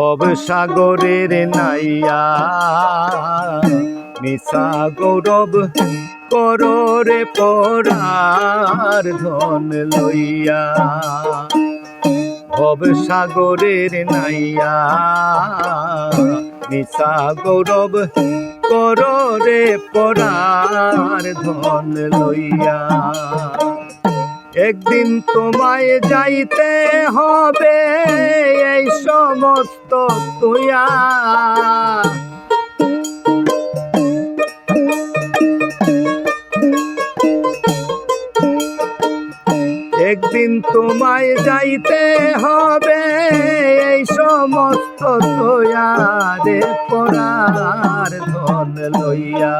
ভব সাগরের নাইয়া। মিশা গৌরব কররে পরার ধন লইয়া। ভব সাগরের নাইয়া। মিশা গৌরব কররে পরার ধন লইয়া। একদিন তোমায় যাইতে হবে, এই সমস্ত তুইয়া। একদিন তোমায় যাইতে হবে, এই সমস্ত তোয়ারে পরার ধন লইয়া।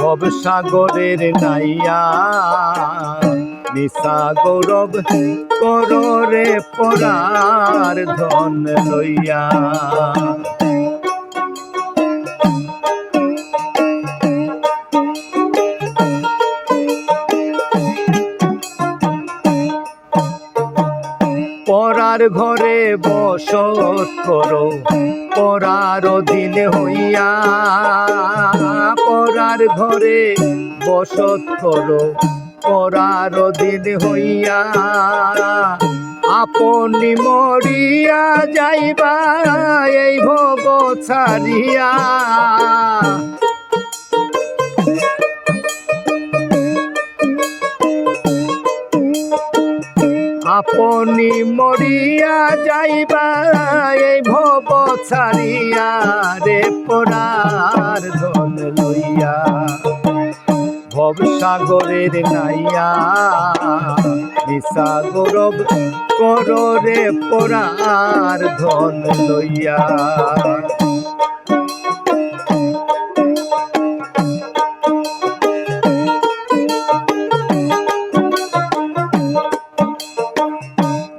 ভব সাগরের নাইয়া। নিশা গৌরব কররে পরার ধন লইয়া। পরার ঘরে বসত করো, পরার অধীন হইয়া, পরার ঘরে বসত করো, পরার অধীন হইয়া। আপনি মরিয়া যাইবা, এই ভব ছাড়িয়া। আপনি মরিয়া যাইবা, এই ভব ছাড়িয়া রে পড়ার ধন লইয়া। ভব সাগরের নাইয়া নিশা গৌরব কররে পড়ার ধন লইয়া।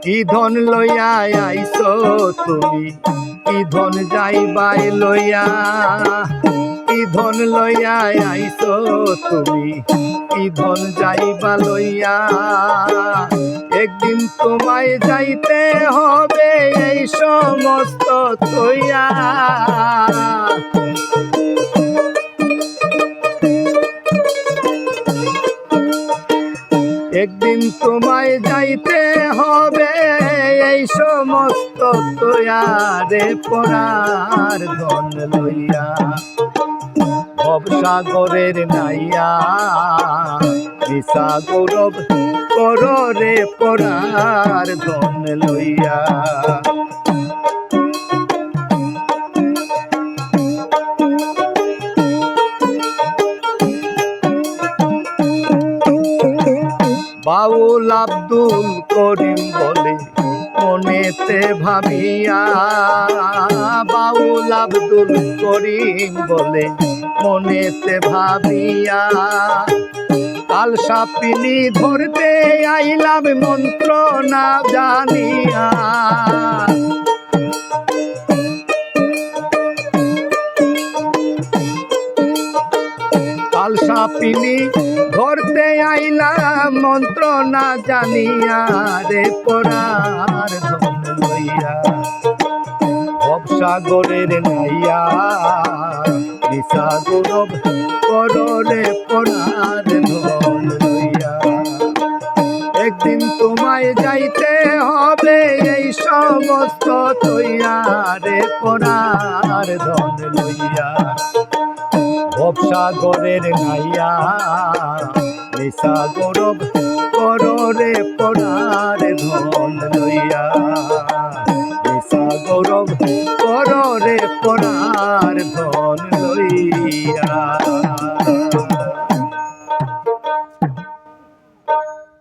কি ধন লইয়া আইস তুমি? কি ধন যাইবাই লইয়া? কি ধন লইয়া আইস তুমি? কি ধন যাইবা লইয়া? একদিন তোমায় যাইতে হবে এই সমস্ত তৈয়া। একদিন তোমায় যাইতে হবে এই সমস্ত তোয়ারে পড়ার ধন লইয়া। ভব সাগরের নাইয়া গৌরব কররে পড়ার ধন লইয়া। বাউল আব্দুল করিম বলে মনেতে ভাবিয়া। বাউল আব্দুল করিম বলে মনেতে ভাবিয়া। কাল সাপিনি ধরতে আইলাম মন্ত্র না জানিয়া। কাল সাপিনি, ধরতে আইলাম মন্ত্র না জানিয়া রে পড়ার লইয়া। সাগরের নাইয়া নিশা গৌরব ধন লইয়া। একদিন তোমায় যাইতে হবে এই সমস্ত তৈয়া রে পড়ার ধন লইয়া। ভবসাগরের নাইয়া। এ সাগর কররে পড়ার ধন লইয়া। নিশা গৌরব কররে পড়ার